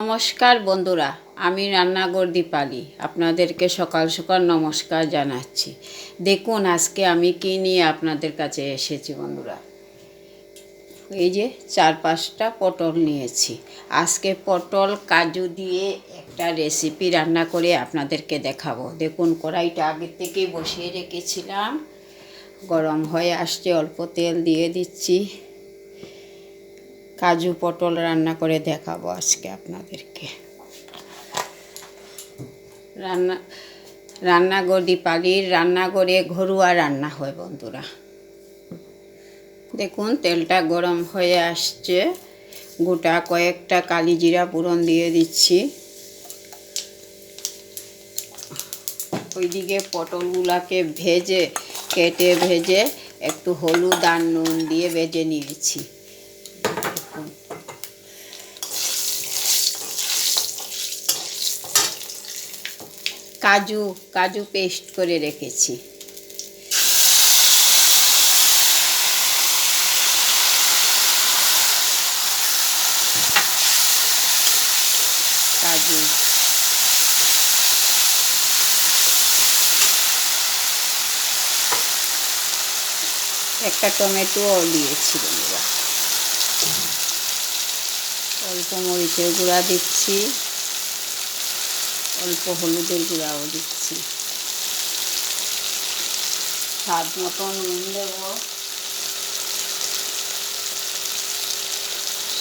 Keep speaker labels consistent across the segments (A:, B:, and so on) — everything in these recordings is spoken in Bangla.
A: নমস্কার বন্ধুরা, আমি রান্নাঘর দীপালি। আপনাদেরকে সকাল সকাল নমস্কার জানাচ্ছি। দেখুন, আজকে আমি কি নিয়ে আপনাদের কাছে এসেছি বন্ধুরা। এই যে চার পাঁচটা পটল নিয়েছি। আজকে পটল কাজু দিয়ে একটা রেসিপি রান্না করে আপনাদেরকে দেখাবো। দেখুন, কড়াইটা আগের থেকেই বসিয়ে রেখেছিলাম। গরম হয়ে আসছে, অল্প তেল দিয়ে দিচ্ছি। কাজু পটল রান্না করে দেখাবো আজকে আপনাদেরকে। রান্না রান্নাঘর দীপালির রান্নাঘরে ঘরোয়া রান্না হয় বন্ধুরা। দেখুন, তেলটা গরম হয়ে আসছে। গোটা কয়েকটা কালি জিরা পুরন দিয়ে দিচ্ছি। ওইদিকে পটলগুলাকে ভেজে, কেটে ভেজে একটু হলুদ আর নুন দিয়ে ভেজে নিয়েছি। কাজু কাজু পেস্ট করে রেখেছি। কাজু। একটা টমেটোও দিয়েছি বন্ধুরা। অল্প মরিচের গুঁড়া দিচ্ছি। অল্প হলুদের গুঁড়াও দিচ্ছি। স্বাদ মতো নুন দেব।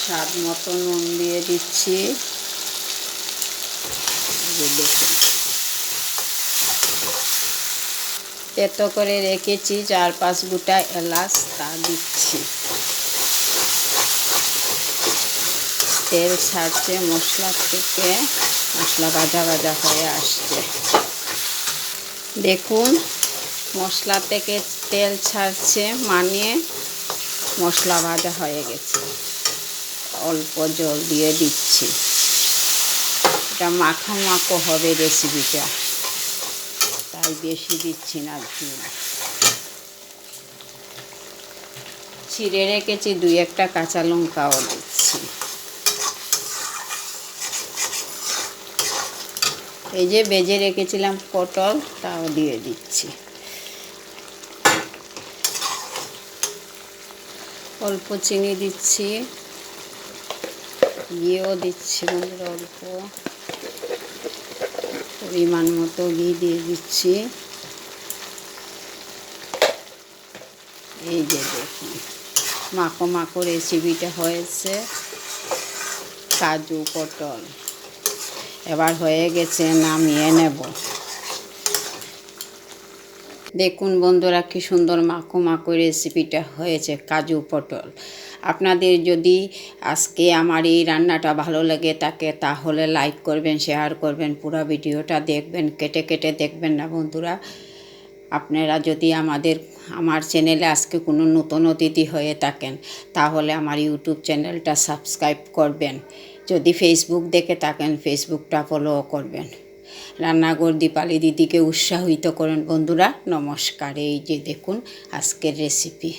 A: স্বাদ মতো নুন দিয়ে দিচ্ছি। তেতো করে রেখেছি, চার পাঁচ গোটা এলাচ তা দিচ্ছি। তেল ছাড়ছে মশলা থেকে। মশলা ভাজা ভাজা হয়ে আসছে। দেখুন, মশলা থেকে তেল ছাড়ছে, মানিয়ে মশলা ভাজা হয়ে গেছে। অল্প জল দিয়ে দিচ্ছি। এটা মাখো মাখো হবে রেসিপিটা তাই বেশি দিচ্ছি না ছিঁড়ে রেখেছি দুই একটা কাঁচা লঙ্কাও দিচ্ছি। এই যে বেজে রেখেছিলাম পটল, তাও দিয়ে দিচ্ছি। অল্প চিনি দিচ্ছি, ঘিও দিচ্ছি বন্ধুরা অল্প। পরিমাণ মতো ঘি দিয়ে দিচ্ছি। এই যে দেখুন, মাখো মাখো রেসিপিটা হয়েছে। কাজু পটল। এবার হয়ে গেছে, নামিয়ে নেব। দেখুন বন্ধুরা, কি সুন্দর মাখো মাখো রেসিপিটা হয়েছে, কাজু পটল। আপনাদের যদি আজকে আমার এই রান্নাটা ভালো লাগে থাকে, তাহলে লাইক করবেন শেয়ার করবেন, পুরো ভিডিওটা দেখবেন, কেটে কেটে দেখবেন না বন্ধুরা? আপনারা যদি আমাদের, আমার চ্যানেলে আজকে কোনো নতুন অতিথি হয়ে থাকেন, তাহলে আমার ইউটিউব চ্যানেলটা সাবস্ক্রাইব করবেন। যদি ফেসবুক দেখে থাকেন ফেসবুকটা ফলো করবেন। রান্নাঘর দীপালি দিদিকে উৎসাহিত করেন। বন্ধুরা, নমস্কার। এই যে দেখুন, আজকের রেসিপি